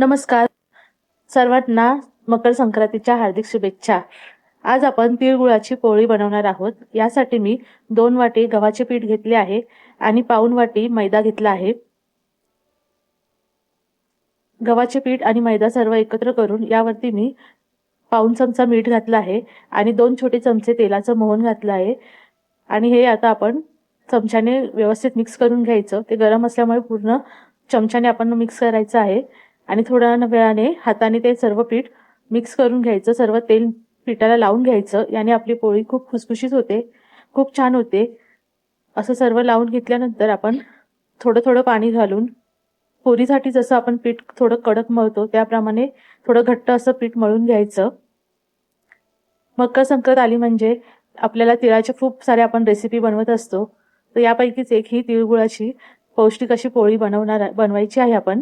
नमस्कार. सर्वांना मकर संक्रांतीच्या हार्दिक शुभेच्छा. आज आपण तिळगुळाची पोळी बनवणार आहोत. यासाठी मी दोन वाटी गव्हाचे पीठ घेतले आहे आणि पाऊन वाटी मैदा घेतला आहे. गव्हाचे पीठ आणि मैदा सर्व एकत्र करून यावरती मी पाऊन चमचा मीठ घातला आहे आणि दोन छोटे चमचे तेलाचं मोहन घातलं आहे. आणि हे आता आपण चमच्याने व्यवस्थित मिक्स करून घ्यायचं. ते गरम असल्यामुळे पूर्ण चमच्याने आपण मिक्स करायचं आहे. आणि थोड्या वेळाने हाताने ते सर्व पीठ मिक्स करून घ्यायचं. सर्व तेल पिठाला लावून घ्यायचं. याने आपली पोळी खूप खुसखुशीत होते. खूप छान होते. असं सर्व लावून घेतल्यानंतर आपण थोडं थोडं पाणी घालून पोरीसाठी जसं आपण पीठ थोडं कडक मळतो त्याप्रमाणे थोडं घट्ट असं पीठ मळून घ्यायचं. मकर संक्रांत आली म्हणजे आपल्याला तिळाच्या खूप साऱ्या आपण रेसिपी बनवत असतो. तर यापैकीच एक ही तिळगुळाची पौष्टिक अशी पोळी बनवणार बनवायची आहे आपण.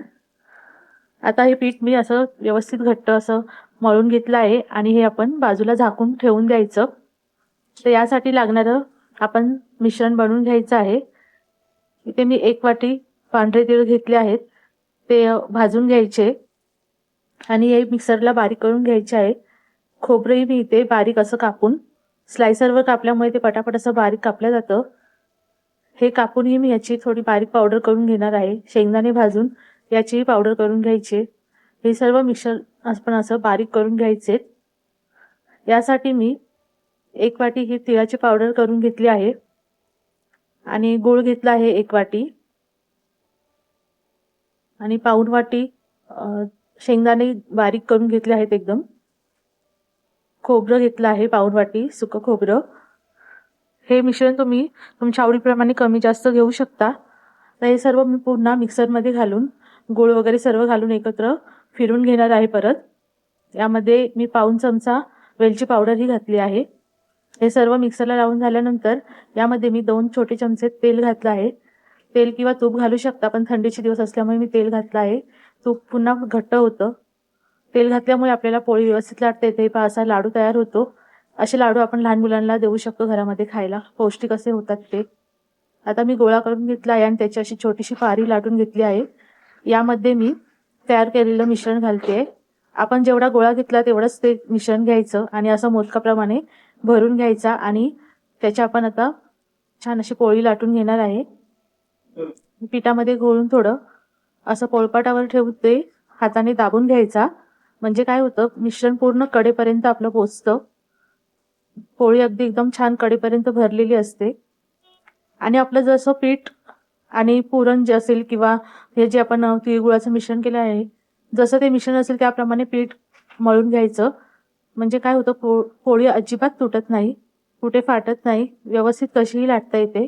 आता हे पीठ मी असं व्यवस्थित घट्ट असं मळून घेतलं आहे आणि हे आपण बाजूला झाकून ठेवून द्यायचं. तर यासाठी लागणारं आपण मिश्रण बनवून घ्यायचं आहे. इथे मी एक वाटी पांढरे तीळ घेतले आहेत. ते भाजून घ्यायचे. आणि हे मिक्सरला बारीक करून घ्यायचे आहे. खोबरंही मी इथे बारीक असं कापून स्लायसरवर कापल्यामुळे ते पटापट असं बारीक कापलं जातं. हे कापूनही मी याची थोडी बारीक पावडर करून घेणार आहे. शेंगदाणे भाजून याचीही पावडर करून घ्यायची. हे सर्व मिक्सर आपण असं बारीक करून घ्यायचे. यासाठी मी एक वाटी ही तिळाची पावडर करून घेतली आहे. आणि गूळ घेतला आहे एक वाटी. आणि पाऊन वाटी शेंगदाणे बारीक करून घेतले आहेत एकदम. खोबरं घेतलं आहे पाऊन वाटी सुकं खोबरं. हे मिश्रण तुम्ही तुमच्या आवडीप्रमाणे कमी जास्त घेऊ शकता. तर हे सर्व मी पुन्हा मिक्सरमध्ये घालून गूळ वगैरे सर्व घालून एकत्र फिरून घेणार आहे परत. यामध्ये मी पाऊन चमचा वेलची पावडरही घातली आहे. हे सर्व मिक्सरला लावून झाल्यानंतर यामध्ये मी दोन छोटे चमचे तेल घातलं आहे. तेल किंवा तूप घालू शकता पण थंडीचे दिवस असल्यामुळे मी तेल घातलं आहे. तूप पुन्हा घट्ट होतं. तेल घातल्यामुळे आपल्याला पोळी व्यवस्थित लाटता येते पहा असा लाडू तयार होतो. असे लाडू आपण लहान मुलांना देऊ शकतो घरामध्ये खायला. पौष्टिक असे होतात ते. आता मी गोळा करून घेतला आहे आणि त्याची अशी छोटीशी पारी लाटून घेतली आहे. यामध्ये मी तयार केलेलं मिश्रण घालते आपण जेवढा गोळा घेतला तेवढंच ते मिश्रण घ्यायचं आणि असं मोदकाप्रमाणे भरून घ्यायचा आणि त्याच्या आपण आता छान अशी पोळी लाटून घेणार आहे. पिठामध्ये घोळून थोडं असं पोळपाटावर ठेवून ते हाताने दाबून घ्यायचा. म्हणजे काय होतं मिश्रण पूर्ण कडेपर्यंत आपलं पोचतं. पोळी अगदी एकदम छान कडेपर्यंत भरलेली असते. आणि आपलं जसं पीठ आणि पुरण जे असेल किंवा हे जे आपण तिळगुळाचं मिश्रण केलं आहे जसं ते मिश्रण असेल त्याप्रमाणे पीठ मळून घ्यायचं. म्हणजे काय होतं पो पोळी अजिबात तुटत नाही कुठे फाटत नाही व्यवस्थित कशीही लाटता येते.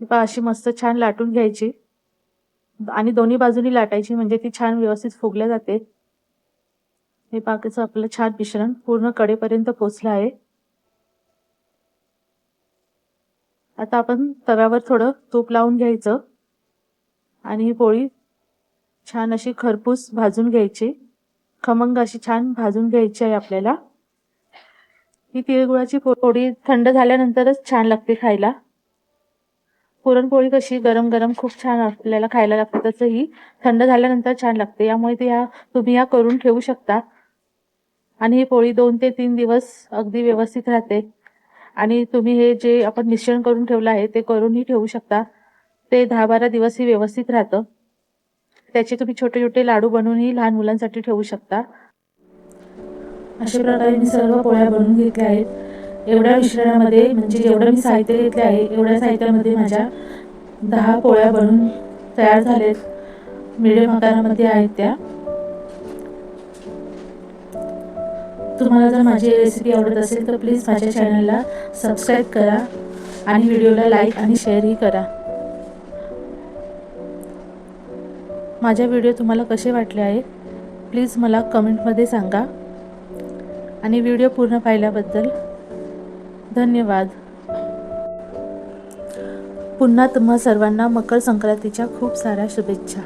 पा अशी मस्त छान लाटून घ्यायची. आणि दोन्ही बाजूनी लाटायची म्हणजे ती छान व्यवस्थित फुगल्या जाते. हे पाकाचं आपलं छान मिश्रण पूर्ण कडेपर्यंत पोचलं आहे. आता आपण तव्यावर थोडं तूप लावून घ्यायचं. आणि ही पोळी छान अशी खरपूस भाजून घ्यायची. खमंग अशी छान भाजून घ्यायची आहे आपल्याला. ही तिळगुळाची पोळी थंड झाल्यानंतरच छान लागते खायला. पुरणपोळी कशी गरम गरम खूप छान आपल्याला खायला लागते तसं ही थंड झाल्यानंतर छान लागते. यामुळे ते ह्या तुम्ही ह्या करून ठेवू शकता. आणि ही पोळी दोन ते तीन दिवस अगदी व्यवस्थित राहते. आणि तुम्ही हे जे आपण मिश्रण करून ठेवलं आहे ते करूनही ठेवू शकता. ते दहा बारा दिवसही व्यवस्थित राहतं. त्याचे तुम्ही छोटे छोटे लाडू बनवूनही लहान मुलांसाठी ठेवू शकता. अशा प्रकारे मी सर्व पोळ्या बनवून घेतल्या आहेत. एवढ्या मिश्रणामध्ये म्हणजे जेवढं मी साहित्य घेतले आहे एवढ्या साहित्यामध्ये माझ्या दहा पोळ्या बनून तयार झालेत. मिडियम आकारामध्ये आहेत त्या. तुम्हाला जर माझी रेसिपी आवडत असेल तर प्लीज माझ्या चॅनलला सबस्क्राईब करा आणि व्हिडिओला लाईक आणि शेअरही करा. माझ्या व्हिडिओ तुम्हाला कसे वाटले आहे प्लीज मला कमेंटमध्ये सांगा. आणि व्हिडिओ पूर्ण पाहिल्याबद्दल धन्यवाद. पुन्हा तुम्हा सर्वांना मकर संक्रांतीच्या खूप साऱ्या शुभेच्छा.